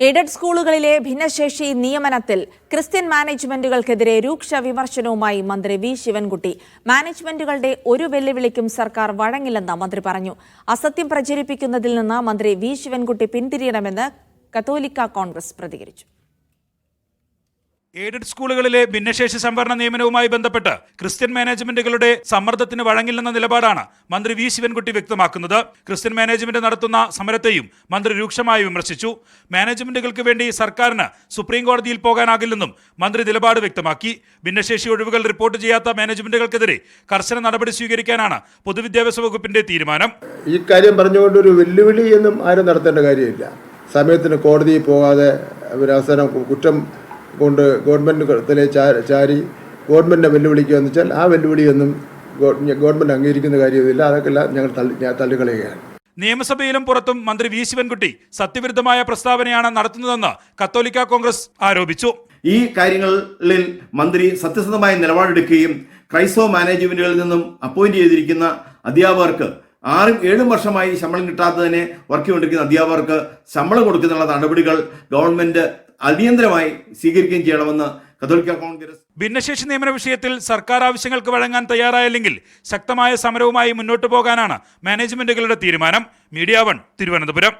Aided സ്കൂളുകളിലെ ഭിന്നശേഷി നിയമനത്തിൽ ക്രിസ്ത്യൻ മാനേജ്മെന്റുകൾക്കെതിരെ രൂക്ഷ വിമർശനവുമായി മന്ത്രി വി. ശിവൻകുട്ടി. മാനേജ്മെന്റുകളുടെ ഒരു വെല്ലുവിളിക്കും സർക്കാർ വഴങ്ങില്ലെന്ന് മന്ത്രി പറഞ്ഞു. അസത്യം പ്രചരിപ്പിക്കുന്നതിൽ നിന്ന് മന്ത്രി വി. ശിവൻകുട്ടി പിന്തിരിയണമെന്ന് കത്തോലിക്ക കോൺഗ്രസ് പ്രതികരിച്ചു. എയ്ഡഡ് സ്കൂളുകളിലെ ഭിന്നശേഷി സംവരണ നിയമനവുമായി ബന്ധപ്പെട്ട് ക്രിസ്ത്യൻ മാനേജ്മെന്റുകളുടെ സമ്മർദ്ദത്തിന് വഴങ്ങില്ലെന്ന നിലപാടാണ് മന്ത്രി വി ശിവൻകുട്ടി വ്യക്തമാക്കുന്നത്. ക്രിസ്ത്യൻ മാനേജ്മെന്റ് നടത്തുന്ന സമരത്തെയും മന്ത്രി രൂക്ഷമായി വിമർശിച്ചു. മാനേജ്മെന്റുകൾക്ക് വേണ്ടി സർക്കാരിന് സുപ്രീം കോടതിയിൽ പോകാനാകില്ലെന്നും മന്ത്രി നിലപാട് വ്യക്തമാക്കി. ഭിന്നശേഷി ഒഴിവുകൾ റിപ്പോർട്ട് ചെയ്യാത്ത മാനേജ്മെന്റുകൾക്കെതിരെ കർശന നടപടി സ്വീകരിക്കാനാണ് പൊതുവിദ്യാഭ്യാസ വകുപ്പിന്റെ തീരുമാനം. ഈ കാര്യം പറഞ്ഞുകൊണ്ട് ഒരു വെല്ലുവിളിയൊന്നും ആരും നടത്തേണ്ട കാര്യമില്ല. സമയത്തിന് കോടതിയിൽ പോകാതെ അവസാനം കുറ്റം കൊണ്ട് ഗവൺമെന്റ് ചാരി ഗവൺമെന്റിനെ വെല്ലുവിളിക്കുക എന്ന് വെച്ചാൽ ആ വെല്ലുവിളിയൊന്നും ഗവൺമെന്റ് അംഗീകരിക്കുന്ന കാര്യമില്ല അതൊക്കെ എല്ലാം ഞങ്ങൾ തള്ളി ഞാൻ തള്ളിക്കളയുകയാണ്. നിയമസഭയിലും പുറത്തും മന്ത്രി വി. ശിവൻകുട്ടി സത്യവിരുദ്ധമായ പ്രസ്താവനയാണ് നടത്തുന്നതെന്ന് കത്തോലിക്ക കോൺഗ്രസ് ആരോപിച്ചു. ഈ കാര്യങ്ങളിൽ മന്ത്രി സത്യസന്ധമായ നിലപാടെടുക്കുകയും ക്രൈസ്തവ മാനേജ്മെന്റുകളിൽ നിന്നും അപ്പോയിന്റ് ചെയ്തിരിക്കുന്ന അധ്യാപകർക്ക് ആറും ഏഴും വർഷമായി ശമ്പളം കിട്ടാത്തതിനെ വർക്ക് ചെയ്തുകൊണ്ടിരിക്കുന്ന അധ്യാപകർക്ക് ശമ്പളം കൊടുക്കുന്നുള്ള നടപടികൾ ഗവൺമെന്റ് അടിയന്തരമായി സ്വീകരിക്കുകയും ചെയ്യണമെന്ന് കത്തോലിക്ക കോൺഗ്രസ് ഭിന്നശേഷി നിയമന വിഷയത്തിൽ സർക്കാർ ആവശ്യങ്ങൾക്ക് വഴങ്ങാൻ തയ്യാറായില്ലെങ്കിൽ ശക്തമായ സമരവുമായി മുന്നോട്ടു പോകാനാണ് മാനേജ്മെന്റുകളുടെ തീരുമാനം. Media one Thiruvananthapuram.